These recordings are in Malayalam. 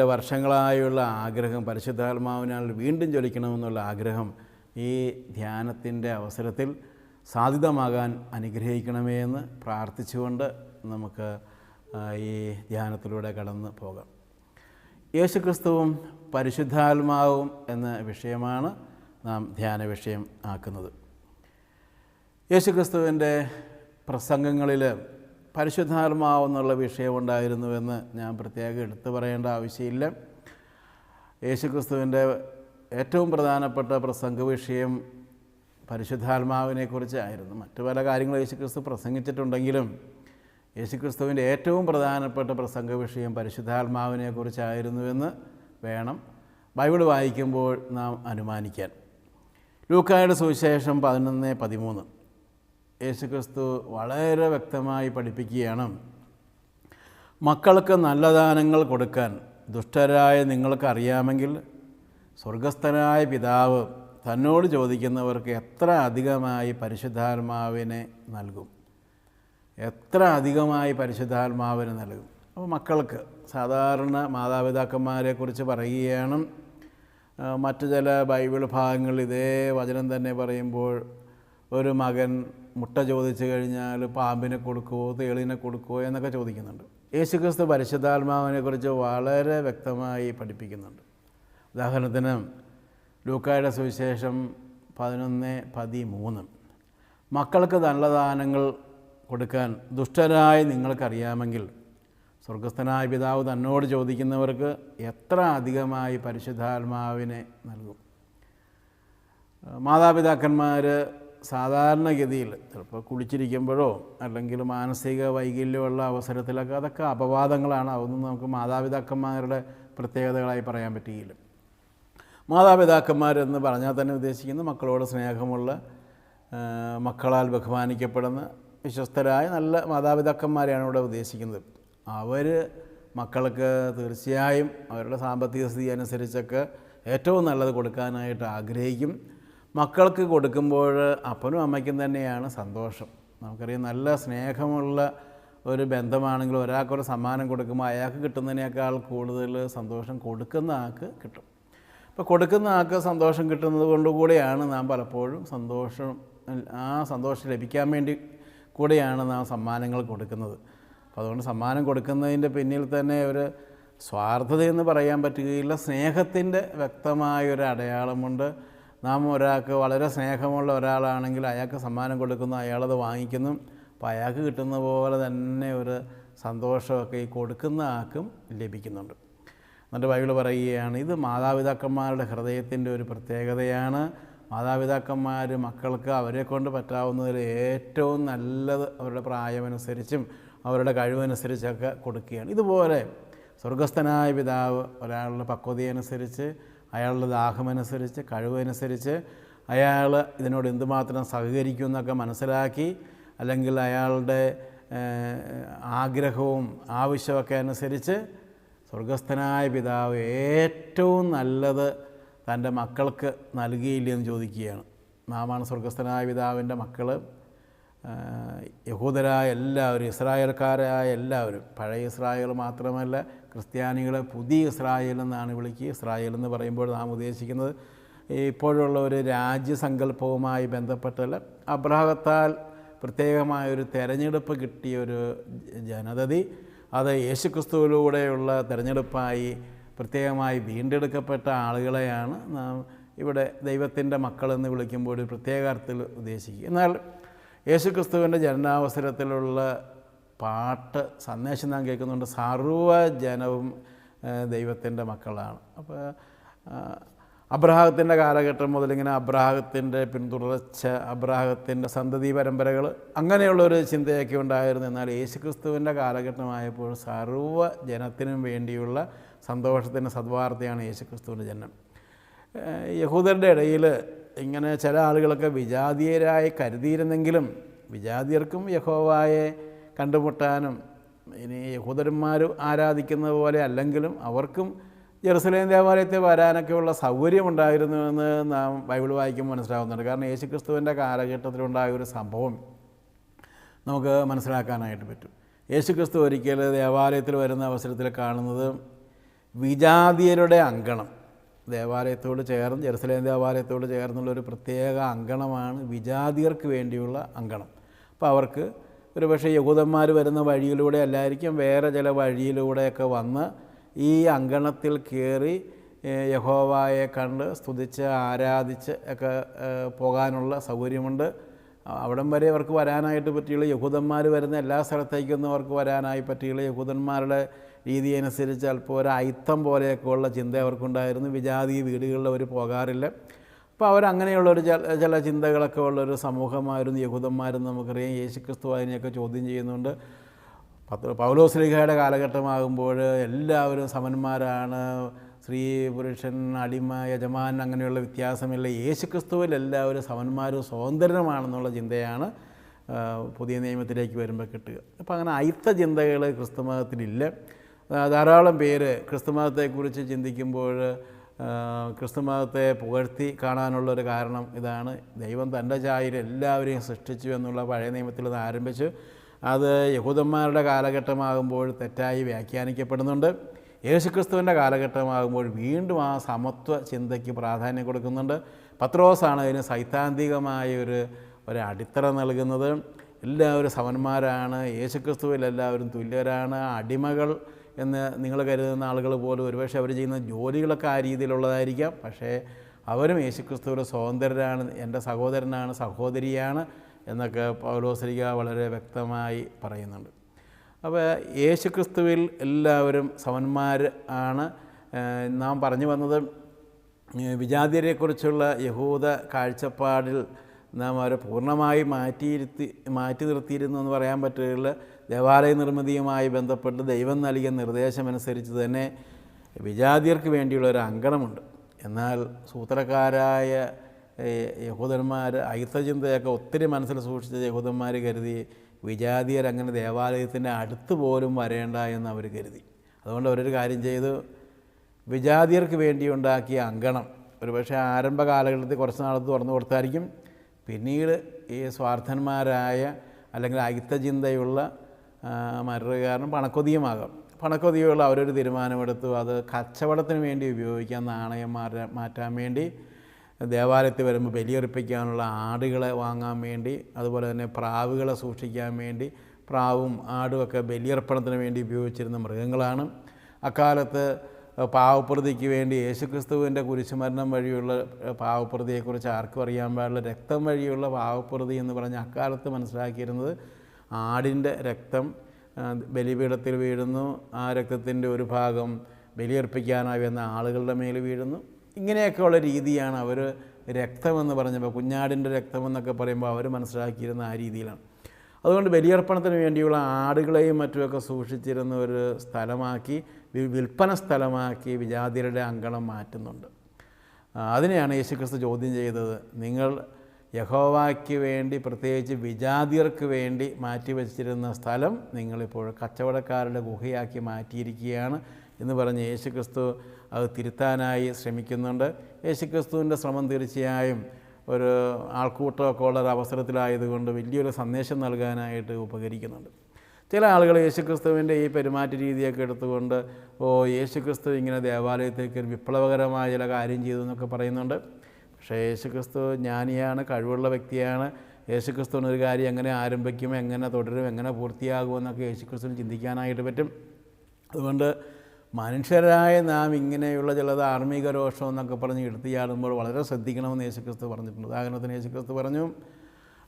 തന്റെ വർഷങ്ങളായുള്ള ആഗ്രഹം പരിശുദ്ധാത്മാവിനാൽ വീണ്ടും ജ്വലിക്കണമെന്നുള്ള ആഗ്രഹം ഈ ധ്യാനത്തിന്റെ അവസരത്തിൽ സാധ്യതമാകാൻ അനുഗ്രഹിക്കണമേ എന്ന് പ്രാർത്ഥിച്ചുകൊണ്ട് നമുക്ക് ഈ ധ്യാനത്തിലൂടെ കടന്ന് പോകാം. യേശുക്രിസ്തുവും പരിശുദ്ധാത്മാവും എന്ന വിഷയമാണ് നാം ധ്യാന വിഷയം ആക്കുന്നത്. യേശുക്രിസ്തുവിന്റെ പ്രസംഗങ്ങളിൽ പരിശുദ്ധാത്മാവ് എന്നുള്ള വിഷയമുണ്ടായിരുന്നുവെന്ന് ഞാൻ പ്രത്യേകം എടുത്തു പറയേണ്ട ആവശ്യമില്ല. യേശുക്രിസ്തുവിന്റെ ഏറ്റവും പ്രധാനപ്പെട്ട പ്രസംഗ വിഷയം പരിശുദ്ധാത്മാവിനെക്കുറിച്ചായിരുന്നു. മറ്റു പല കാര്യങ്ങളും യേശുക്രിസ്തു പ്രസംഗിച്ചിട്ടുണ്ടെങ്കിലും യേശുക്രിസ്തുവിന്റെ ഏറ്റവും പ്രധാനപ്പെട്ട പ്രസംഗ വിഷയം പരിശുദ്ധാത്മാവിനെക്കുറിച്ചായിരുന്നുവെന്ന് വേണം ബൈബിൾ വായിക്കുമ്പോൾ നാം അനുമാനിക്കാൻ. ലൂക്കായുടെ സുവിശേഷം പതിനൊന്ന് പതിമൂന്ന്. യേശുക്രിസ്തു വളരെ വ്യക്തമായി പഠിപ്പിക്കുകയാണ്. മക്കൾക്ക് നല്ല ദാനങ്ങൾ കൊടുക്കാൻ ദുഷ്ടരായ നിങ്ങൾക്ക് അറിയാമെങ്കിൽ സ്വർഗസ്ഥനായ പിതാവ് തന്നോട് ചോദിക്കുന്നവർക്ക് എത്ര അധികമായി പരിശുദ്ധാത്മാവിനെ നൽകും? എത്ര അധികമായി പരിശുദ്ധാത്മാവിന് നൽകും? അപ്പോൾ മക്കൾക്ക് സാധാരണ മാതാപിതാക്കന്മാരെക്കുറിച്ച് പറയുകയാണ്. മറ്റു ചില ബൈബിൾ ഭാഗങ്ങളിൽ ഇതേ വചനം തന്നെ പറയുമ്പോൾ ഒരു മകൻ മുട്ട ചോദിച്ചു കഴിഞ്ഞാൽ പാമ്പിനെ കൊടുക്കുമോ തേളിനെ കൊടുക്കുമോ എന്നൊക്കെ ചോദിക്കുന്നുണ്ട്. യേശുക്രിസ്തു പരിശുദ്ധാത്മാവിനെക്കുറിച്ച് വളരെ വ്യക്തമായി പഠിപ്പിക്കുന്നുണ്ട്. ഉദാഹരണത്തിന് ലൂക്കായുടെ സുവിശേഷം പതിനൊന്ന് പതിമൂന്ന്. മക്കൾക്ക് നല്ല ദാനങ്ങൾ കൊടുക്കാൻ ദുഷ്ടരായി നിങ്ങൾക്കറിയാമെങ്കിൽ സ്വർഗസ്ഥനായ പിതാവ് തന്നോട് ചോദിക്കുന്നവർക്ക് എത്ര അധികമായി പരിശുദ്ധാത്മാവിനെ നൽകും? മാതാപിതാക്കന്മാർ സാധാരണഗതിയിൽ ചിലപ്പോൾ കുളിച്ചിരിക്കുമ്പോഴോ അല്ലെങ്കിൽ മാനസിക വൈകല്യമുള്ള അവസരത്തിലൊക്കെ അതൊക്കെ അപവാദങ്ങളാണ് അതൊന്നും നമുക്ക് മാതാപിതാക്കന്മാരുടെ പ്രത്യേകതകളായി പറയാൻ പറ്റുകയില്ല. മാതാപിതാക്കന്മാരെന്ന് പറഞ്ഞാൽ തന്നെ ഉദ്ദേശിക്കുന്നത് മക്കളോട് സ്നേഹമുള്ള മക്കളാൽ ബഹുമാനിക്കപ്പെടുന്ന വിശ്വസ്തരായ നല്ല മാതാപിതാക്കന്മാരെയാണ് ഇവിടെ ഉദ്ദേശിക്കുന്നത്. അവർ മക്കൾക്ക് തീർച്ചയായും അവരുടെ സാമ്പത്തിക സ്ഥിതി അനുസരിച്ചൊക്കെ ഏറ്റവും നല്ലത് കൊടുക്കാനായിട്ട് ആഗ്രഹിക്കും. മക്കൾക്ക് കൊടുക്കുമ്പോൾ അപ്പനും അമ്മയ്ക്കും തന്നെയാണ് സന്തോഷം. നമുക്കറിയാം നല്ല സ്നേഹമുള്ള ഒരു ബന്ധമാണെങ്കിൽ ഒരാൾക്കൊരു സമ്മാനം കൊടുക്കുമ്പോൾ അയാൾക്ക് കിട്ടുന്നതിനേക്കാൾ കൂടുതൽ സന്തോഷം കൊടുക്കുന്ന ആൾക്ക് കിട്ടും. അപ്പോൾ കൊടുക്കുന്ന ആൾക്ക് സന്തോഷം കിട്ടുന്നത് കൊണ്ടുകൂടിയാണ് നാം പലപ്പോഴും സന്തോഷം ആ സന്തോഷം ലഭിക്കാൻ വേണ്ടി കൂടെയാണ് നാം സമ്മാനങ്ങൾ കൊടുക്കുന്നത്. അപ്പോൾ അതുകൊണ്ട് സമ്മാനം കൊടുക്കുന്നതിന്റെ പിന്നിൽ തന്നെ ഒരു സ്വാർത്ഥതയെന്ന് പറയാൻ പറ്റുകയില്ല. സ്നേഹത്തിന്റെ വ്യക്തമായൊരു അടയാളമുണ്ട്. നാം ഒരാൾക്ക് വളരെ സ്നേഹമുള്ള ഒരാളാണെങ്കിൽ അയാൾക്ക് സമ്മാനം കൊടുക്കുന്നു അയാളത് വാങ്ങിക്കുന്നു. അപ്പോൾ അയാൾക്ക് കിട്ടുന്ന പോലെ തന്നെ ഒരു സന്തോഷമൊക്കെ ഈ കൊടുക്കുന്ന ആൾക്കും ലഭിക്കുന്നുണ്ട്. എന്നിട്ട് ബൈബിൾ പറയുകയാണ് ഇത് മാതാപിതാക്കന്മാരുടെ ഹൃദയത്തിന്റെ ഒരു പ്രത്യേകതയാണ്. മാതാപിതാക്കന്മാർ മക്കൾക്ക് അവരെ കൊണ്ട് പറ്റാവുന്നതിൽ ഏറ്റവും നല്ലത് അവരുടെ പ്രായമനുസരിച്ചും അവരുടെ കഴിവനുസരിച്ചൊക്കെ കൊടുക്കുകയാണ്. ഇതുപോലെ സ്വർഗസ്ഥനായ പിതാവ് ഒരാളുടെ പക്വതയനുസരിച്ച് അയാളുടെ ദാഹമനുസരിച്ച് കഴിവനുസരിച്ച് അയാൾ ഇതിനോട് എന്തുമാത്രം സഹകരിക്കും എന്നൊക്കെ മനസ്സിലാക്കി അല്ലെങ്കിൽ അയാളുടെ ആഗ്രഹവും ആവശ്യമൊക്കെ അനുസരിച്ച് സ്വർഗസ്ഥനായ പിതാവ് ഏറ്റവും നല്ലത് തന്റെ മക്കൾക്ക് നൽകിയില്ലെന്ന് ചോദിക്കുകയാണ്. നാമാണ് സ്വർഗസ്ഥനായ പിതാവിന്റെ മക്കൾ യഹൂദരായ എല്ലാവരും ഇസ്രായേൽക്കാരായ എല്ലാവരും പഴയ ഇസ്രായേൽ മാത്രമല്ല ക്രിസ്ത്യാനികളെ പുതിയ ഇസ്രായേൽ എന്നാണ് വിളിക്കുക. ഇസ്രായേൽ എന്ന് പറയുമ്പോൾ നാം ഉദ്ദേശിക്കുന്നത് ഇപ്പോഴുള്ള ഒരു രാജ്യസങ്കല്പവുമായി ബന്ധപ്പെട്ടല്ല. അബ്രാഹത്താൽ പ്രത്യേകമായ ഒരു തെരഞ്ഞെടുപ്പ് കിട്ടിയ ഒരു ജനതതി അത് യേശുക്രിസ്തുവിലൂടെയുള്ള തെരഞ്ഞെടുപ്പായി പ്രത്യേകമായി വീണ്ടെടുക്കപ്പെട്ട ആളുകളെയാണ് നാം ഇവിടെ ദൈവത്തിന്റെ മക്കളെന്ന് വിളിക്കുമ്പോൾ ഒരു പ്രത്യേക അർത്ഥത്തിൽ ഉദ്ദേശിക്കുക. എന്നാൽ യേശുക്രിസ്തുവിന്റെ ജനനാവസരത്തിലുള്ള പാട്ട് സന്ദേശം നാം കേൾക്കുന്നുണ്ട്. സർവജനവും ദൈവത്തിന്റെ മക്കളാണ്. അപ്പോൾ അബ്രാഹത്തിന്റെ കാലഘട്ടം മുതൽ ഇങ്ങനെ അബ്രാഹത്തിന്റെ പിന്തുടർച്ച അബ്രാഹത്തിന്റെ സന്തതി പരമ്പരകൾ അങ്ങനെയുള്ളൊരു ചിന്തയൊക്കെ ഉണ്ടായിരുന്നു. എന്നാൽ യേശുക്രിസ്തുവിന്റെ കാലഘട്ടമായപ്പോൾ സർവ ജനത്തിനും വേണ്ടിയുള്ള സന്തോഷത്തിന്റെ സദ്വാർത്തയാണ് യേശുക്രിസ്തുവിന്റെ ജനനം. യഹൂദരുടെ ഇടയിൽ ഇങ്ങനെ ചില ആളുകളൊക്കെ വിജാതീയരായി കരുതിയിരുന്നെങ്കിലും വിജാതീയർക്കും യഹോവായെ കണ്ടുമുട്ടാനും ഇനി യഹൂദരന്മാർ ആരാധിക്കുന്നത് പോലെ അല്ലെങ്കിലും അവർക്കും ജെറുസലേം ദേവാലയത്തിൽ വരാനൊക്കെയുള്ള സൗകര്യമുണ്ടായിരുന്നുവെന്ന് നാം ബൈബിൾ വായിക്കുമ്പോൾ മനസ്സിലാവുന്നുണ്ട്. കാരണം യേശുക്രിസ്തുവിന്റെ കാലഘട്ടത്തിലുണ്ടായ ഒരു സംഭവം നമുക്ക് മനസ്സിലാക്കാനായിട്ട് പറ്റും. യേശുക്രിസ്തു ഒരിക്കൽ ദേവാലയത്തിൽ വരുന്ന അവസരത്തിൽ കാണുന്നത് വിജാതിയരുടെ അങ്കണം. ദേവാലയത്തോട് ചേർന്ന് ജെറുസലേം ദേവാലയത്തോട് ചേർന്നുള്ള ഒരു പ്രത്യേക അങ്കണമാണ് വിജാതിയർക്ക് വേണ്ടിയുള്ള അങ്കണം. അപ്പോൾ അവർക്ക് ഒരു പക്ഷേ യഹൂദന്മാർ വരുന്ന വഴിയിലൂടെ അല്ലായിരിക്കും വേറെ ചില വഴിയിലൂടെയൊക്കെ വന്ന് ഈ അങ്കണത്തിൽ കയറി യഹോവായെ കണ്ട് സ്തുതിച്ച് ആരാധിച്ച് ഒക്കെ പോകാനുള്ള സൗകര്യമുണ്ട്. അവിടം വരെ അവർക്ക് വരാനായിട്ട് പറ്റിയുള്ള യഹൂദന്മാർ വരുന്ന എല്ലാ സ്ഥലത്തേക്കൊന്നും അവർക്ക് വരാനായി പറ്റിയുള്ള യഹൂദന്മാരുടെ രീതി അനുസരിച്ച് അല്പം ഒരു അയിത്തം പോലെയൊക്കെയുള്ള ചിന്ത അവർക്കുണ്ടായിരുന്നു. വിജാതി വീടുകളിൽ അവർ പോകാറില്ല. അപ്പോൾ അവരങ്ങനെയുള്ള ഒരു ചില ചിന്തകളൊക്കെ ഉള്ളൊരു സമൂഹമായിരുന്നു യഹൂദന്മാരെന്ന് നമുക്കറിയാം. യേശുക്രിസ്തു അതിനെയൊക്കെ ചോദ്യം ചെയ്യുന്നുണ്ട്. പത്ത് പൗലോസ്ലിഹയുടെ കാലഘട്ടമാകുമ്പോൾ എല്ലാവരും സമന്മാരാണ്. സ്ത്രീ പുരുഷൻ അടിമ യജമാൻ അങ്ങനെയുള്ള വ്യത്യാസമില്ല. യേശുക്രിസ്തുവിൽ എല്ലാവരും സമന്മാരും സ്വതന്ത്രനുമാണെന്നുള്ള ചിന്തയാണ് പുതിയ നിയമത്തിലേക്ക് വരുമ്പോൾ കിട്ടുക. അപ്പോൾ അങ്ങനെ അയിത്ത ചിന്തകൾ ക്രിസ്തുമതത്തിലില്ല. ധാരാളം പേര് ക്രിസ്തുമതത്തെക്കുറിച്ച് ചിന്തിക്കുമ്പോൾ ക്രിസ്തുമതത്തെ പുകഴ്ത്തി കാണാനുള്ളൊരു കാരണം ഇതാണ്. ദൈവം തന്റെ ചായയിൽ എല്ലാവരെയും സൃഷ്ടിച്ചു എന്നുള്ള പഴയ നിയമത്തിൽ നിന്ന് ആരംഭിച്ചു അത് യഹൂദന്മാരുടെ കാലഘട്ടമാകുമ്പോൾ തെറ്റായി വ്യാഖ്യാനിക്കപ്പെടുന്നുണ്ട്. യേശുക്രിസ്തുവിന്റെ കാലഘട്ടമാകുമ്പോൾ വീണ്ടും ആ സമത്വ ചിന്തയ്ക്ക് പ്രാധാന്യം കൊടുക്കുന്നുണ്ട്. പത്രോസാണ് അതിന് സൈദ്ധാന്തികമായ ഒരു ഒരു അടിത്തറ നൽകുന്നത്. എല്ലാവരും സമന്മാരാണ്. യേശുക്രിസ്തുവിൽ എല്ലാവരും തുല്യരാണ്. അടിമകൾ എന്ന് നിങ്ങൾ കരുതുന്ന ആളുകൾ പോലും ഒരുപക്ഷെ അവർ ചെയ്യുന്ന ജോലികളൊക്കെ ആ രീതിയിലുള്ളതായിരിക്കാം. പക്ഷേ അവരും യേശുക്രിസ്തുവിന്റെ സ്വതന്ത്രരാണ് എന്റെ സഹോദരനാണ് സഹോദരിയാണ് എന്നൊക്കെ പൗലോസരിക വളരെ വ്യക്തമായി പറയുന്നുണ്ട്. അപ്പോൾ യേശുക്രിസ്തുവിൽ എല്ലാവരും സമന്മാർ ആണ്. നാം പറഞ്ഞു വന്നത് വിജാതിയരെക്കുറിച്ചുള്ള യഹൂദ കാഴ്ചപ്പാടിൽ നാം അവരെ പൂർണമായി മാറ്റിയിരുത്തി മാറ്റി നിർത്തിയിരുന്നു എന്ന് പറയാൻ പറ്റുകയുള്ള ദേവാലയ നിർമ്മിതിയുമായി ബന്ധപ്പെട്ട് ദൈവം നൽകിയ നിർദ്ദേശമനുസരിച്ച് തന്നെ വിജാതിയർക്ക് വേണ്ടിയുള്ള ഒരു അങ്കണമുണ്ട്. എന്നാൽ സൂത്രക്കാരായ യഹൂദന്മാർ അയിത്തചിന്തയൊക്കെ ഒത്തിരി മനസ്സിൽ സൂക്ഷിച്ച യഹൂദന്മാർ കരുതി വിജാതിയർ അങ്ങനെ ദേവാലയത്തിന്റെ അടുത്ത് പോലും വരേണ്ട എന്ന് അവർ കരുതി. അതുകൊണ്ട് അവരൊരു കാര്യം ചെയ്തു. വിജാതിയർക്ക് വേണ്ടി ഉണ്ടാക്കിയ അങ്കണം ഒരുപക്ഷെ ആരംഭ കാലഘട്ടത്തിൽ കുറച്ച് നാളത്ത് തുറന്നു കൊടുത്തായിരിക്കും. പിന്നീട് ഈ സ്വാർത്ഥന്മാരായ അല്ലെങ്കിൽ അയിത്തചിന്തയുള്ള മറ്റൊരു കാരണം പണക്കൊതിയുമാകാം. പണക്കൊതിയുള്ള അവരൊരു തീരുമാനമെടുത്തു. അത് കച്ചവടത്തിന് വേണ്ടി ഉപയോഗിക്കാൻ നാണയം മാറ്റാൻ മാറ്റാൻ വേണ്ടി ദേവാലയത്തിൽ വരുമ്പോൾ ബലിയർപ്പിക്കാനുള്ള ആടുകളെ വാങ്ങാൻ വേണ്ടി അതുപോലെ തന്നെ പ്രാവുകളെ സൂക്ഷിക്കാൻ വേണ്ടി പ്രാവും ആടുമൊക്കെ ബലിയർപ്പണത്തിന് വേണ്ടി ഉപയോഗിച്ചിരുന്ന മൃഗങ്ങളാണ്. അക്കാലത്ത് പാവപ്രതിക്ക് വേണ്ടി യേശുക്രിസ്തുവിന്റെ കുരിശുമരണം വഴിയുള്ള പാവപ്രതിയെക്കുറിച്ച് ആർക്കും അറിയാൻ പാടില്ല. രക്തം വഴിയുള്ള പാവപ്രതി എന്ന് പറഞ്ഞ് അക്കാലത്ത് മനസ്സിലാക്കിയിരുന്നത് ആടിന്റെ രക്തം ബലിപീഠത്തിൽ വീഴുന്നു. ആ രക്തത്തിന്റെ ഒരു ഭാഗം ബലിയർപ്പിക്കാനായി വന്ന ആളുകളുടെ മേൽ വീഴുന്നു. ഇങ്ങനെയൊക്കെയുള്ള രീതിയാണ് അവർ രക്തമെന്ന് പറഞ്ഞപ്പോൾ കുഞ്ഞാടിന്റെ രക്തമെന്നൊക്കെ പറയുമ്പോൾ അവർ മനസ്സിലാക്കിയിരുന്ന ആ രീതിയിലാണ്. അതുകൊണ്ട് ബലിയർപ്പണത്തിന് വേണ്ടിയുള്ള ആടുകളെയും മറ്റുമൊക്കെ സൂക്ഷിച്ചിരുന്ന ഒരു സ്ഥലമാക്കി വിൽപ്പന സ്ഥലമാക്കി വിജാതിയരുടെ അങ്കണം മാറ്റുന്നുണ്ട്. അതിനെയാണ് യേശുക്രിസ്തു ചോദ്യം ചെയ്തത്. നിങ്ങൾ യഹോവയ്ക്ക് വേണ്ടി പ്രത്യേകിച്ച് വിജാതിയർക്ക് വേണ്ടി മാറ്റി വച്ചിരുന്ന സ്ഥലം നിങ്ങളിപ്പോൾ കച്ചവടക്കാരുടെ ഗുഹയാക്കി മാറ്റിയിരിക്കുകയാണ് എന്ന് പറഞ്ഞ് യേശുക്രിസ്തു അത് തിരുത്താനായി ശ്രമിക്കുന്നുണ്ട്. യേശുക്രിസ്തുവിന്റെ ശ്രമം തീർച്ചയായും ഒരു ആൾക്കൂട്ടമൊക്കെ ഉള്ള അവസരത്തിലായതുകൊണ്ട് വലിയൊരു സന്ദേശം നൽകാനായിട്ട് ഉപകരിക്കുന്നുണ്ട്. ചില ആളുകൾ യേശുക്രിസ്തുവിന്റെ ഈ പെരുമാറ്റ രീതിയൊക്കെ എടുത്തുകൊണ്ട് ഓ യേശുക്രിസ്തു ഇങ്ങനെ ദേവാലയത്തേക്ക് ഒരു വിപ്ലവകരമായ ചില കാര്യം ചെയ്തു എന്നൊക്കെ പറയുന്നുണ്ട്. പക്ഷേ യേശുക്രിസ്തു ജ്ഞാനിയാണ് കഴിവുള്ള വ്യക്തിയാണ്. യേശുക്രിസ്തുവിന് ഒരു കാര്യം എങ്ങനെ ആരംഭിക്കും എങ്ങനെ തുടരും എങ്ങനെ പൂർത്തിയാകുമെന്നൊക്കെ യേശുക്രിസ്തുവിന് ചിന്തിക്കാനായിട്ട് പറ്റും. അതുകൊണ്ട് മനുഷ്യരായ നാം ഇങ്ങനെയുള്ള ചില ധാർമ്മിക രോഷം എന്നൊക്കെ പറഞ്ഞ് എടുത്തിയാടുമ്പോൾ വളരെ ശ്രദ്ധിക്കണമെന്ന് യേശുക്രിസ്തു പറഞ്ഞിട്ടുണ്ട്. ഉദാഹരണത്തിന് യേശുക്രിസ്തു പറഞ്ഞു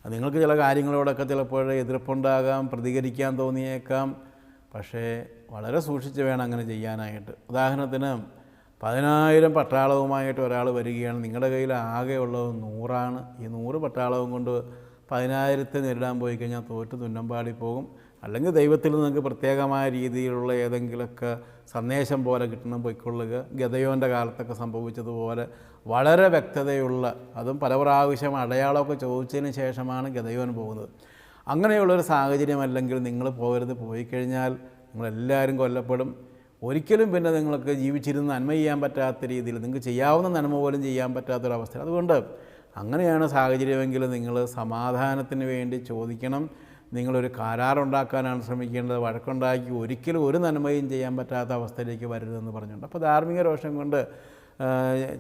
നിങ്ങൾക്ക് ചില കാര്യങ്ങളോടൊക്കെ ചിലപ്പോൾ എതിർപ്പുണ്ടാകാം പ്രതികരിക്കാൻ തോന്നിയേക്കാം. പക്ഷേ വളരെ സൂക്ഷിച്ച് വേണം അങ്ങനെ ചെയ്യാനായിട്ട്. ഉദാഹരണത്തിന് പതിനായിരം പട്ടാളവുമായിട്ട് ഒരാൾ വരികയാണ്. നിങ്ങളുടെ കയ്യിൽ ആകെയുള്ളത് നൂറാണ്. ഈ നൂറ് പട്ടാളവും കൊണ്ട് പതിനായിരത്തെ നേരിടാൻ പോയി കഴിഞ്ഞാൽ തോറ്റ് തുന്നമ്പാടി പോകും. അല്ലെങ്കിൽ ദൈവത്തിൽ നിങ്ങൾക്ക് പ്രത്യേകമായ രീതിയിലുള്ള ഏതെങ്കിലുമൊക്കെ സന്ദേശം പോലെ കിട്ടണം പൊയ്ക്കൊള്ളുക. ഗതയോന്റെ കാലത്തൊക്കെ സംഭവിച്ചതുപോലെ വളരെ വ്യക്തതയുള്ള അതും പല പ്രാവശ്യം അടയാളമൊക്കെ ചോദിച്ചതിന് ശേഷമാണ് ഗതയോൻ പോകുന്നത്. അങ്ങനെയുള്ളൊരു സാഹചര്യമല്ലെങ്കിൽ നിങ്ങൾ പോകരുത്. പോയി കഴിഞ്ഞാൽ നിങ്ങളെല്ലാവരും കൊല്ലപ്പെടും. ഒരിക്കലും പിന്നെ നിങ്ങൾക്ക് ജീവിച്ചിരുന്ന് നന്മ ചെയ്യാൻ പറ്റാത്ത രീതിയിൽ നിങ്ങൾക്ക് ചെയ്യാവുന്ന നന്മ പോലും ചെയ്യാൻ പറ്റാത്തൊരവസ്ഥ അതുകൊണ്ട് അങ്ങനെയാണ് സാഹചര്യമെങ്കിൽ നിങ്ങൾ സമാധാനത്തിന് വേണ്ടി ചോദിക്കണം. നിങ്ങളൊരു കരാറുണ്ടാക്കാനാണ് ശ്രമിക്കേണ്ടത്. വഴക്കുണ്ടാക്കി ഒരിക്കലും ഒരു നന്മയും ചെയ്യാൻ പറ്റാത്ത അവസ്ഥയിലേക്ക് വരരുതെന്ന് പറഞ്ഞിട്ടുണ്ട് അപ്പോൾ ധാർമ്മിക രോഷം കൊണ്ട്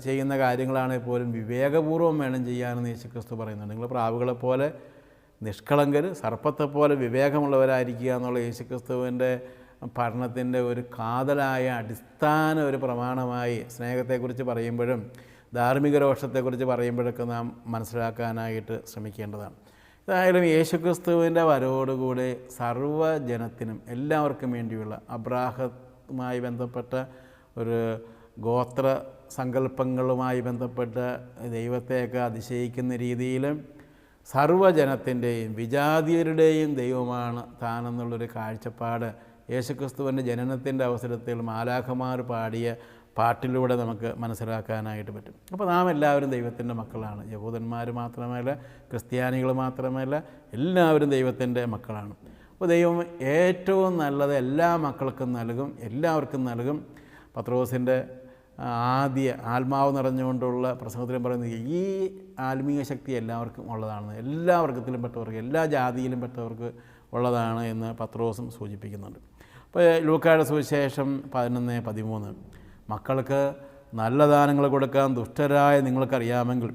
ചെയ്യുന്ന കാര്യങ്ങളാണെങ്കിൽ പോലും വിവേകപൂർവം വേണം ചെയ്യാനെന്ന് യേശുക്രിസ്തു പറയുന്നുണ്ട്. നിങ്ങൾ പ്രാവുകളെപ്പോലെ നിഷ്കളങ്കർ സർപ്പത്തെപ്പോലെ വിവേകമുള്ളവരായിരിക്കുക എന്നുള്ള യേശുക്രിസ്തുവിന്റെ പഠനത്തിന്റെ ഒരു കാതലായ അടിസ്ഥാന ഒരു പ്രമാണമായി സ്നേഹത്തെക്കുറിച്ച് പറയുമ്പോഴും ധാർമ്മിക രോഷത്തെക്കുറിച്ച് പറയുമ്പോഴൊക്കെ നാം മനസ്സിലാക്കാനായിട്ട് ശ്രമിക്കേണ്ടതാണ്. ഏതായാലും യേശുക്രിസ്തുവിന്റെ വരവോടുകൂടി സർവജനത്തിനും എല്ലാവർക്കും വേണ്ടിയുള്ള അബ്രാഹത്തുമായി ബന്ധപ്പെട്ട ഒരു ഗോത്ര സങ്കല്പങ്ങളുമായി ബന്ധപ്പെട്ട് ദൈവത്തെയൊക്കെ അതിശയിക്കുന്ന രീതിയിൽ സർവജനത്തിന്റെയും വിജാതീയരുടെയും ദൈവമാണ് താനെന്നുള്ളൊരു കാഴ്ചപ്പാട് യേശുക്രിസ്തുവിന്റെ ജനനത്തിന്റെ അവസരത്തിൽ മാലാഖമാർ പാടിയ പാട്ടിലൂടെ നമുക്ക് മനസ്സിലാക്കാനായിട്ട് പറ്റും. അപ്പോൾ നാം എല്ലാവരും ദൈവത്തിന്റെ മക്കളാണ്. യഹൂദന്മാർ മാത്രമല്ല ക്രിസ്ത്യാനികൾ മാത്രമല്ല എല്ലാവരും ദൈവത്തിന്റെ മക്കളാണ്. അപ്പോൾ ദൈവം ഏറ്റവും നല്ലത് എല്ലാ മക്കൾക്കും നൽകും എല്ലാവർക്കും നൽകും. പത്രോസിന്റെ ആദ്യ ആത്മാവ് നിറഞ്ഞുകൊണ്ടുള്ള പ്രസംഗത്തിലും പറയുന്നത് ഈ ആത്മീയ ശക്തി എല്ലാവർക്കും ഉള്ളതാണ്. എല്ലാ വർഗത്തിലും പെട്ടവർക്ക് എല്ലാ ജാതിയിലും പെട്ടവർക്ക് ഉള്ളതാണ് എന്ന് പത്രോസും സൂചിപ്പിക്കുന്നുണ്ട്. അപ്പോൾ ലൂക്കായുടെ സുവിശേഷം പതിനൊന്ന് പതിമൂന്ന്. മക്കൾക്ക് നല്ല ദാനങ്ങൾ കൊടുക്കാൻ ദുഷ്ടരായ നിങ്ങൾക്കറിയാമെങ്കിൽ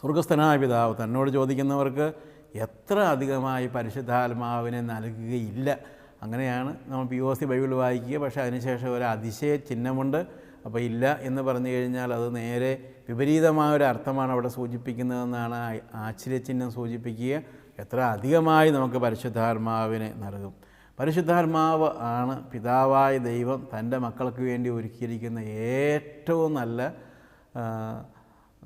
സ്വർഗസ്ഥനായ പിതാവ് തന്നോട് ചോദിക്കുന്നവർക്ക് എത്ര അധികമായി പരിശുദ്ധാത്മാവിനെ നൽകുകയില്ല. അങ്ങനെയാണ് നമ്മൾ പി ഒ സി ബൈബിൾ വായിക്കുക. പക്ഷേ അതിനുശേഷം ഒരു അതിശയ ചിഹ്നമുണ്ട്. അപ്പോൾ ഇല്ല എന്ന് പറഞ്ഞു കഴിഞ്ഞാൽ അത് നേരെ വിപരീതമായ ഒരു അർത്ഥമാണ് അവിടെ സൂചിപ്പിക്കുന്നതെന്നാണ് ആശ്ചര്യചിഹ്നം സൂചിപ്പിക്കുക. എത്ര അധികമായി നമുക്ക് പരിശുദ്ധാത്മാവിനെ നൽകും. പരിശുദ്ധാത്മാവ് ആണ് പിതാവായ ദൈവം തന്റെ മക്കൾക്ക് വേണ്ടി ഒരുക്കിയിരിക്കുന്ന ഏറ്റവും നല്ല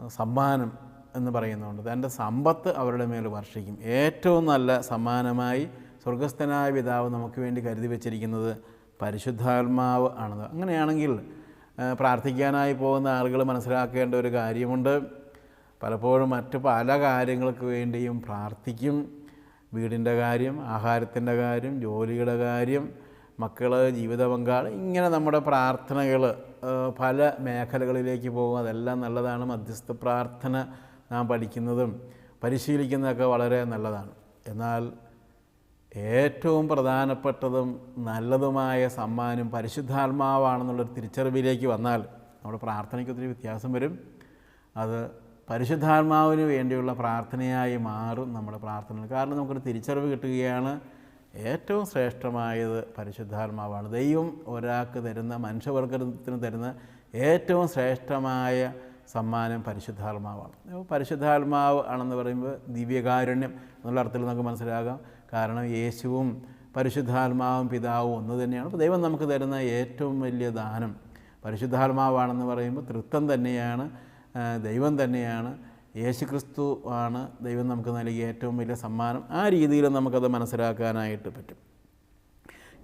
സമ്മാനം എന്ന് പറയുന്നുണ്ട് തന്റെ സമ്പത്ത് അവരുടെ മേൽ വർഷിക്കും. ഏറ്റവും നല്ല സമ്മാനമായി സ്വർഗസ്ഥനായ പിതാവ് നമുക്ക് വേണ്ടി കരുതി വച്ചിരിക്കുന്നത് പരിശുദ്ധാത്മാവ് ആണത് അങ്ങനെയാണെങ്കിൽ പ്രാർത്ഥിക്കാനായി പോകുന്ന ആളുകൾ മനസ്സിലാക്കേണ്ട ഒരു കാര്യമുണ്ട്. പലപ്പോഴും മറ്റ് പല കാര്യങ്ങൾക്ക് വേണ്ടിയും പ്രാർത്ഥിക്കും. വീടിന്റെ കാര്യം ആഹാരത്തിന്റെ കാര്യം ജോലിയുടെ കാര്യം മക്കൾ ജീവിത പങ്കാളി ഇങ്ങനെ നമ്മുടെ പ്രാർത്ഥനകൾ പല മേഖലകളിലേക്ക് പോകും. അതെല്ലാം നല്ലതാണ്. മധ്യസ്ഥ പ്രാർത്ഥന നാം പഠിക്കുന്നതും പരിശീലിക്കുന്നതൊക്കെ വളരെ നല്ലതാണ്. എന്നാൽ ഏറ്റവും പ്രധാനപ്പെട്ടതും നല്ലതുമായ സമ്മാനം പരിശുദ്ധാത്മാവാണെന്നുള്ളൊരു തിരിച്ചറിവിലേക്ക് വന്നാൽ നമ്മുടെ പ്രാർത്ഥനയ്ക്ക് ഒത്തിരി വ്യത്യാസം വരും. അത് പരിശുദ്ധാത്മാവിന് വേണ്ടിയുള്ള പ്രാർത്ഥനയായി മാറും നമ്മുടെ പ്രാർത്ഥന കാരണം നമുക്കൊരു തിരിച്ചറിവ് കിട്ടുകയാണ്. ഏറ്റവും ശ്രേഷ്ഠമായത് പരിശുദ്ധാത്മാവാണ്. ദൈവം ഒരാൾക്ക് തരുന്ന മനുഷ്യവർഗത്തിന് തരുന്ന ഏറ്റവും ശ്രേഷ്ഠമായ സമ്മാനം പരിശുദ്ധാത്മാവാണ്. പരിശുദ്ധാത്മാവ് ആണെന്ന് പറയുമ്പോൾ ദിവ്യകാരുണ്യം എന്നുള്ള അർത്ഥത്തിൽ നമുക്ക് മനസ്സിലാകാം. കാരണം യേശുവും പരിശുദ്ധാത്മാവും പിതാവും ഒന്ന് തന്നെയാണ്. അപ്പോൾ ദൈവം നമുക്ക് തരുന്ന ഏറ്റവും വലിയ ദാനം പരിശുദ്ധാത്മാവാണെന്ന് പറയുമ്പോൾ തൃത്വം തന്നെയാണ് ദൈവം തന്നെയാണ് യേശു ക്രിസ്തു ആണ് ദൈവം നമുക്ക് നൽകിയ ഏറ്റവും വലിയ സമ്മാനം. ആ രീതിയിൽ നമുക്കത് മനസ്സിലാക്കാനായിട്ട് പറ്റും.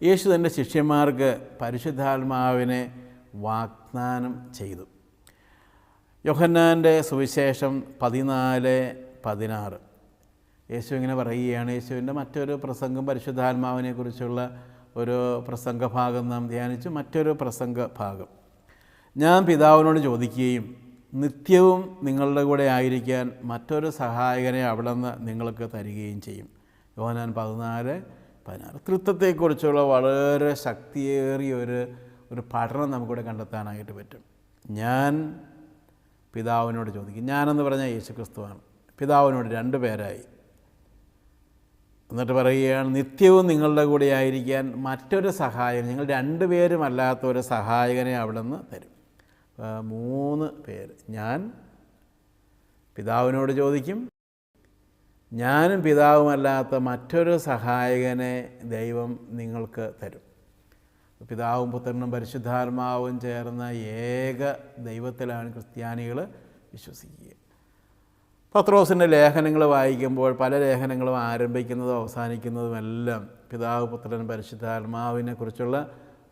യേശു തന്റെ ശിഷ്യന്മാർക്ക് പരിശുദ്ധാത്മാവിനെ വാഗ്ദാനം ചെയ്തു. യോഹന്നാന്റെ സുവിശേഷം പതിനാല് പതിനാറ്. യേശു ഇങ്ങനെ പറയുകയാണ്. യേശുവിന്റെ മറ്റൊരു പ്രസംഗം പരിശുദ്ധാത്മാവിനെ കുറിച്ചുള്ള ഒരു പ്രസംഗഭാഗം നാം ധ്യാനിച്ചു. മറ്റൊരു പ്രസംഗ ഭാഗം ഞാൻ പിതാവിനോട് ചോദിക്കുകയും നിത്യവും നിങ്ങളുടെ കൂടെ ആയിരിക്കാൻ മറ്റൊരു സഹായകനെ അവിടെ നിന്ന് നിങ്ങൾക്ക് തരികയും ചെയ്യും. യോഹനാൻ പതിനാല് പതിനാറ്. തൃത്വത്തെക്കുറിച്ചുള്ള വളരെ ശക്തിയേറിയ ഒരു ഒരു പഠനം നമുക്കിവിടെ കണ്ടെത്താനായിട്ട് പറ്റും. ഞാൻ പിതാവിനോട് ചോദിക്കും. ഞാനെന്ന് പറഞ്ഞാൽ യേശു ക്രിസ്തുവാണ് പിതാവിനോട് രണ്ട് പേരായി. എന്നിട്ട് പറയുകയാണ് നിത്യവും നിങ്ങളുടെ കൂടെ ആയിരിക്കാൻ മറ്റൊരു സഹായം നിങ്ങൾ രണ്ടുപേരും അല്ലാത്ത ഒരു സഹായകനെ അവിടെ നിന്ന് തരും മൂന്ന് പേര്. ഞാൻ പിതാവിനോട് ചോദിക്കും. ഞാനും പിതാവുമല്ലാത്ത മറ്റൊരു സഹായകനെ ദൈവം നിങ്ങൾക്ക് തരും. പിതാവും പുത്രനും പരിശുദ്ധാത്മാവും ചേർന്ന ഏക ദൈവത്തിലാണ് ക്രിസ്ത്യാനികൾ വിശ്വസിക്കുക. പത്രോസിന്റെ ലേഖനങ്ങൾ വായിക്കുമ്പോൾ പല ലേഖനങ്ങളും ആരംഭിക്കുന്നതും അവസാനിക്കുന്നതും എല്ലാം പിതാവ് പുത്രൻ പരിശുദ്ധാത്മാവിനെക്കുറിച്ചുള്ള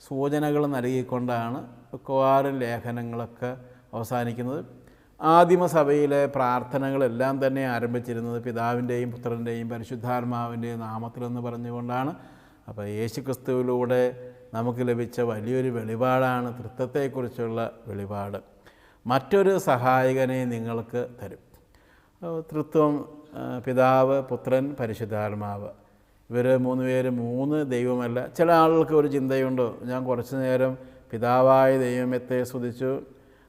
സൂചനകൾ നൽകിക്കൊണ്ടാണ് മിക്കവാറും ലേഖനങ്ങളൊക്കെ അവസാനിക്കുന്നത്. ആദിമസഭയിലെ പ്രാർത്ഥനകളെല്ലാം തന്നെ ആരംഭിച്ചിരുന്നത് പിതാവിന്റെയും പുത്രന്റെയും പരിശുദ്ധാത്മാവിന്റെയും നാമത്തിലെന്ന് പറഞ്ഞുകൊണ്ടാണ്. അപ്പോൾ യേശുക്രിസ്തുവിലൂടെ നമുക്ക് ലഭിച്ച വലിയൊരു വെളിപാടാണ് തൃത്വത്തെക്കുറിച്ചുള്ള വെളിപാട്. മറ്റൊരു സഹായകനെ നിങ്ങൾക്ക് തരും. തൃത്വം പിതാവ് പുത്രൻ പരിശുദ്ധാത്മാവ്. ഇവർ മൂന്ന് പേര് മൂന്ന് ദൈവമല്ല. ചില ആളുകൾക്ക് ഒരു ചിന്തയുണ്ടോ. ഞാൻ കുറച്ച് നേരം പിതാവായ ദൈവത്തെ സ്തുതിച്ചു.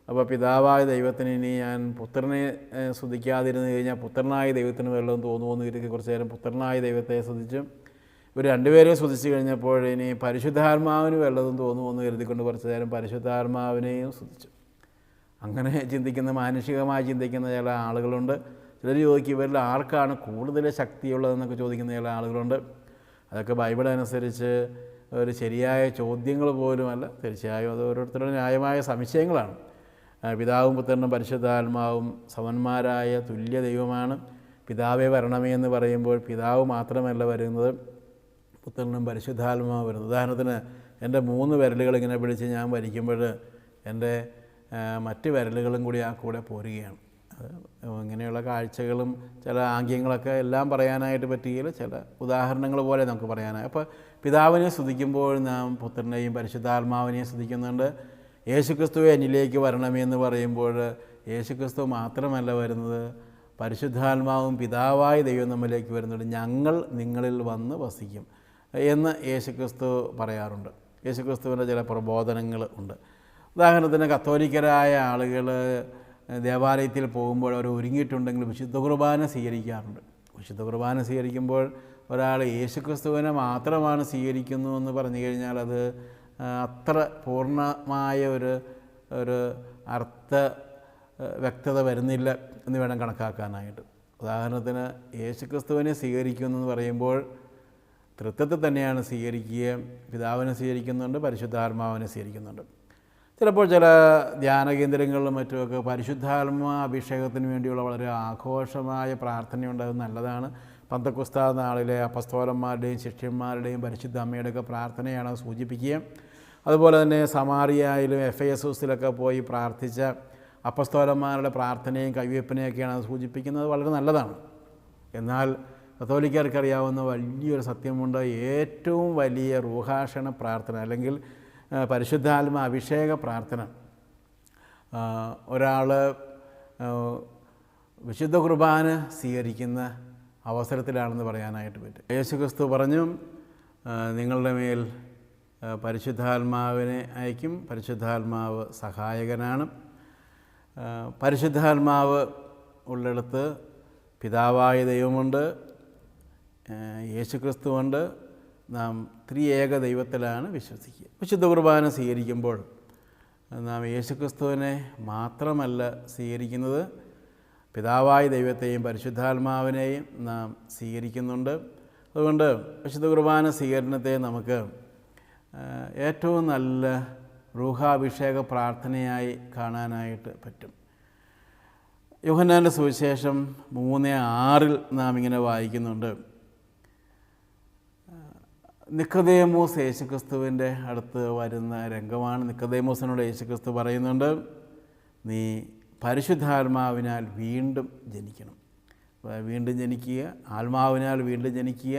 അപ്പോൾ പിതാവായ ദൈവത്തിന് ഇനി ഞാൻ പുത്രനെ സ്തുതിക്കാതിരുന്നു കഴിഞ്ഞാൽ പുത്രനായ ദൈവത്തിന് വല്ലതും തോന്നുമെന്ന് കരുതി കുറച്ച് നേരം പുത്രനായ ദൈവത്തെ സ്തുതിച്ചു. ഇവർ രണ്ടുപേരെയും സ്തുതിച്ച് കഴിഞ്ഞപ്പോൾ ഇനി പരിശുദ്ധാത്മാവിന് വല്ലതും തോന്നുമെന്ന് കരുതിക്കൊണ്ട് കുറച്ച് നേരം പരിശുദ്ധാത്മാവിനെയും സ്തുതിച്ചു. അങ്ങനെ ചിന്തിക്കുന്ന മാനുഷികമായി ചിന്തിക്കുന്ന ചില ആളുകളുണ്ട്. ചിലർ ചോദിക്കും ഇവരിൽ ആർക്കാണ് കൂടുതൽ ശക്തിയുള്ളതെന്നൊക്കെ ചോദിക്കുന്ന ചില ആളുകളുണ്ട്. അതൊക്കെ ബൈബിൾ അനുസരിച്ച് ഒരു ശരിയായ ചോദ്യങ്ങൾ പോലുമല്ല തീർച്ചയായും അത് ഓരോരുത്തരുടെ ന്യായമായ സംശയങ്ങളാണ്. പിതാവും പുത്രനും പരിശുദ്ധാത്മാവും സമന്മാരായ തുല്യ ദൈവമാണ്. പിതാവേ വരണമേ എന്ന് പറയുമ്പോൾ പിതാവ് മാത്രമല്ല വരുന്നത്. പുത്രനും പരിശുദ്ധാത്മാവ് വരുന്നത്. ഉദാഹരണത്തിന് എന്റെ മൂന്ന് വിരലുകൾ ഇങ്ങനെ പിടിച്ച് ഞാൻ വരിക്കുമ്പോൾ എന്റെ മറ്റ് വിരലുകളും കൂടി ആ കൂടെ പോരുകയാണ്. ഇങ്ങനെയുള്ള കാഴ്ചകളും ചില ആംഗ്യങ്ങളൊക്കെ എല്ലാം പറയാനായിട്ട് പറ്റുകയില്ല ചില ഉദാഹരണങ്ങൾ പോലെ നമുക്ക് പറയാനായി. അപ്പോൾ പിതാവിനെ സ്തുതിക്കുമ്പോൾ നാം പുത്രനെയും പരിശുദ്ധാത്മാവിനെയും സ്തുതിക്കുന്നുണ്ട്. യേശുക്രിസ്തുവെ എന്നിലേക്ക് വരണമെന്ന് പറയുമ്പോൾ യേശുക്രിസ്തു മാത്രമല്ല വരുന്നത്. പരിശുദ്ധാത്മാവും പിതാവായ ദൈവം നമ്മിലേക്ക് വരുന്നുണ്ട്. ഞങ്ങൾ നിങ്ങളിൽ വന്ന് വസിക്കും എന്ന് യേശുക്രിസ്തു പറയാറുണ്ട്. യേശുക്രിസ്തുവിന്റെ ചില പ്രബോധനങ്ങൾ ഉണ്ട്. ഉദാഹരണത്തിന് കത്തോലിക്കരായ ആളുകൾ ദേവാലയത്തിൽ പോകുമ്പോൾ അവർ ഒരുങ്ങിയിട്ടുണ്ടെങ്കിൽ വിശുദ്ധ കുർബാന സ്വീകരിക്കാറുണ്ട്. വിശുദ്ധ കുർബാന സ്വീകരിക്കുമ്പോൾ ഒരാൾ യേശുക്രിസ്തുവിനെ മാത്രമാണ് സ്വീകരിക്കുന്നു എന്ന് പറഞ്ഞു കഴിഞ്ഞാൽ അത് അത്ര പൂർണമായ ഒരു ഒരു അർത്ഥ വ്യക്തത വരുന്നില്ല എന്ന് വേണം കണക്കാക്കാനായിട്ട്. ഉദാഹരണത്തിന് യേശുക്രിസ്തുവിനെ സ്വീകരിക്കുന്നു എന്ന് പറയുമ്പോൾ തൃത്വത്തെ തന്നെയാണ് സ്വീകരിക്കുകയും പിതാവിനെ സ്വീകരിക്കുന്നുണ്ട് പരിശുദ്ധാത്മാവിനെ സ്വീകരിക്കുന്നുണ്ട്. ചിലപ്പോൾ ചില ധ്യാന കേന്ദ്രങ്ങളിലും മറ്റുമൊക്കെ പരിശുദ്ധാത്മ അഭിഷേകത്തിന് വേണ്ടിയുള്ള വളരെ ആഘോഷമായ പ്രാർത്ഥനയുണ്ടായത് നല്ലതാണ്. പന്തക്കുസ്ത നാളിലെ അപസ്തോലന്മാരുടെയും ശിഷ്യന്മാരുടെയും പരിശുദ്ധ അമ്മയുടെയൊക്കെ പ്രാർത്ഥനയാണ് സൂചിപ്പിക്കുക. അതുപോലെ തന്നെ സമാറിയയിലും എഫ് ഐ എസ് എസിലൊക്കെ പോയി പ്രാർത്ഥിച്ച അപ്പസ്തോലന്മാരുടെ പ്രാർത്ഥനയും കൈവയ്പ്പിനെയൊക്കെയാണ് സൂചിപ്പിക്കുന്നത്. വളരെ നല്ലതാണ്. എന്നാൽ കത്തോലിക്കാർക്കറിയാവുന്ന വലിയൊരു സത്യമുണ്ട്. ഏറ്റവും വലിയ റൂഹാഷണ പ്രാർത്ഥന അല്ലെങ്കിൽ പരിശുദ്ധാത്മ അഭിഷേക പ്രാർത്ഥന. ഒരാൾ വിശുദ്ധ കുർബാന സ്വീകരിക്കുന്ന അവസരത്തിലാണെന്ന് പറയാനായിട്ട് പറ്റും. യേശു ക്രിസ്തു പറഞ്ഞു നിങ്ങളുടെ മേൽ പരിശുദ്ധാത്മാവിനെ അയക്കും. പരിശുദ്ധാത്മാവ് സഹായകനാണ്. പരിശുദ്ധാത്മാവ് ഉള്ളിടത്ത് പിതാവായ ദൈവമുണ്ട്. യേശുക്രിസ്തുവുണ്ട്. നാം ത്രിയേക ദൈവത്തിലാണ് വിശ്വസിക്കുക. വിശുദ്ധ കുർബാന സ്വീകരിക്കുമ്പോൾ നാം യേശുക്രിസ്തുവിനെ മാത്രമല്ല സ്വീകരിക്കുന്നത് പിതാവായ ദൈവത്തെയും പരിശുദ്ധാത്മാവിനെയും നാം സ്വീകരിക്കുന്നുണ്ട്. അതുകൊണ്ട് വിശുദ്ധ കുർബാന സ്വീകരണത്തെ നമുക്ക് ഏറ്റവും നല്ല റൂഹാഭിഷേക പ്രാർത്ഥനയായി കാണാനായിട്ട് പറ്റും. യോഹന്നാന്റെ സുവിശേഷം മൂന്ന് ആറിൽ നാം ഇങ്ങനെ വായിക്കുന്നുണ്ട്. നിക്കതേമോസ് യേശുക്രിസ്തുവിന്റെ അടുത്ത് വരുന്ന രംഗമാണ്. നിക്കതേമോസിനോട് യേശുക്രിസ്തു പറയുന്നുണ്ട് നീ പരിശുദ്ധാത്മാവിനാൽ വീണ്ടും ജനിക്കണം. വീണ്ടും ജനിക്കുക ആത്മാവിനാൽ വീണ്ടും ജനിക്കുക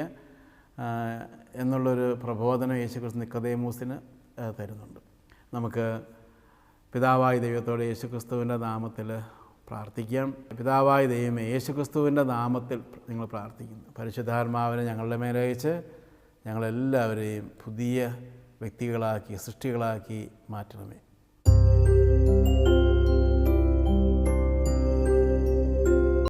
എന്നുള്ളൊരു പ്രബോധനം യേശുക്രിസ്തു നിക്കതേമോസിന് തരുന്നുണ്ട്. നമുക്ക് പിതാവായ ദൈവത്തോട് യേശുക്രിസ്തുവിന്റെ നാമത്തിൽ പ്രാർത്ഥിക്കാം. പിതാവായ ദൈവമേ യേശുക്രിസ്തുവിന്റെ നാമത്തിൽ നിങ്ങൾ പ്രാർത്ഥിക്കുന്നു. പരിശുദ്ധാത്മാവിനെ ഞങ്ങളുടെ മേലയച്ച് ഞങ്ങളെല്ലാവരെയും പുതിയ വ്യക്തികളാക്കി സൃഷ്ടികളാക്കി മാറ്റണമേ.